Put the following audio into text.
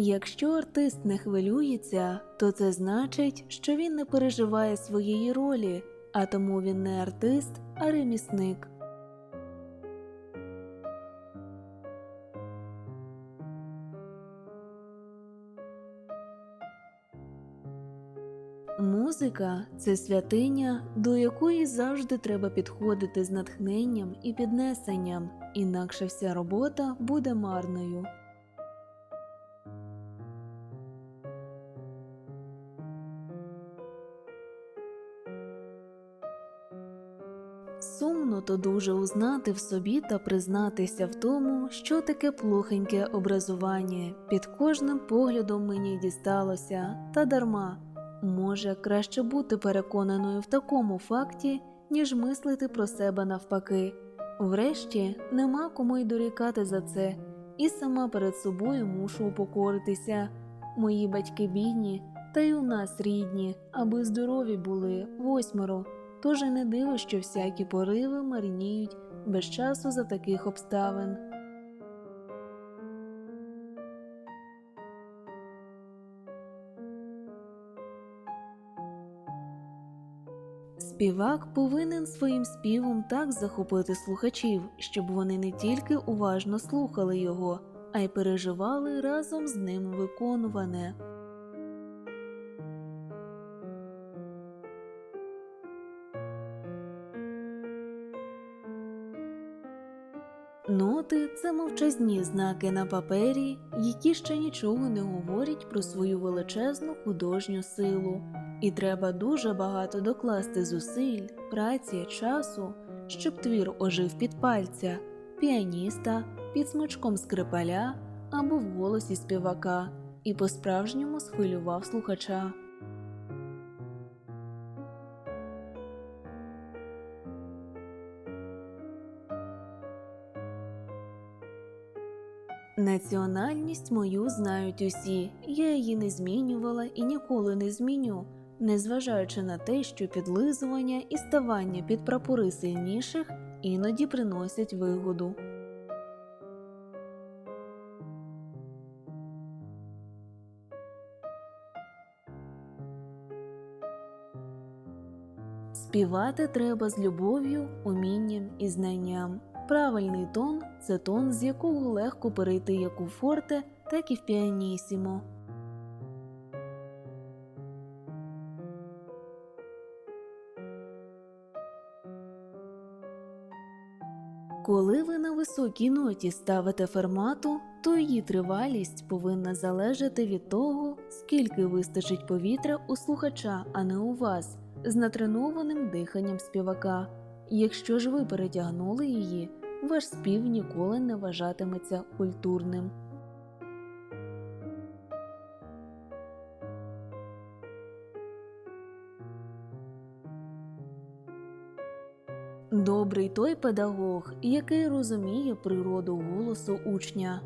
Якщо артист не хвилюється, то це значить, що він не переживає своєї ролі, а тому він не артист, а ремісник. Музика це святиня, до якої завжди треба підходити з натхненням і піднесенням, інакше вся робота буде марною. Сумно то дуже узнати в собі та признатися в тому, що таке плохеньке образування під кожним поглядом мені дісталося, та дарма. Може, краще бути переконаною в такому факті, ніж мислити про себе навпаки. Врешті нема кому й дорікати за це, і сама перед собою мушу упокоритися. Мої батьки бідні, та й у нас рідні, аби здорові були восьмеро. Тож і не диво, що всякі пориви марніють без часу за таких обставин. Співак повинен своїм співом так захопити слухачів, щоб вони не тільки уважно слухали його, а й переживали разом з ним виконуване. Ноти це мовчазні знаки на папері, які ще нічого не говорять про свою величезну художню силу, і треба дуже багато докласти зусиль, праці, часу, щоб твір ожив під пальця, піаніста, під смичком скрипаля або в голосі співака, і по-справжньому схвилював слухача. Національність мою знають усі, я її не змінювала і ніколи не зміню, незважаючи на те, що підлизування і ставання під прапори сильніших іноді приносять вигоду. Співати треба з любов'ю, умінням і знанням. Правильний тон це тон, з якого легко перейти як у форте, так і в піанісімо. Коли ви на високій ноті ставите фермату, то її тривалість повинна залежати від того, скільки вистачить повітря у слухача, а не у вас, з натренованим диханням співака. Якщо ж ви перетягнули її, ваш спів ніколи не вважатиметься культурним. Добрий той педагог, який розуміє природу голосу учня.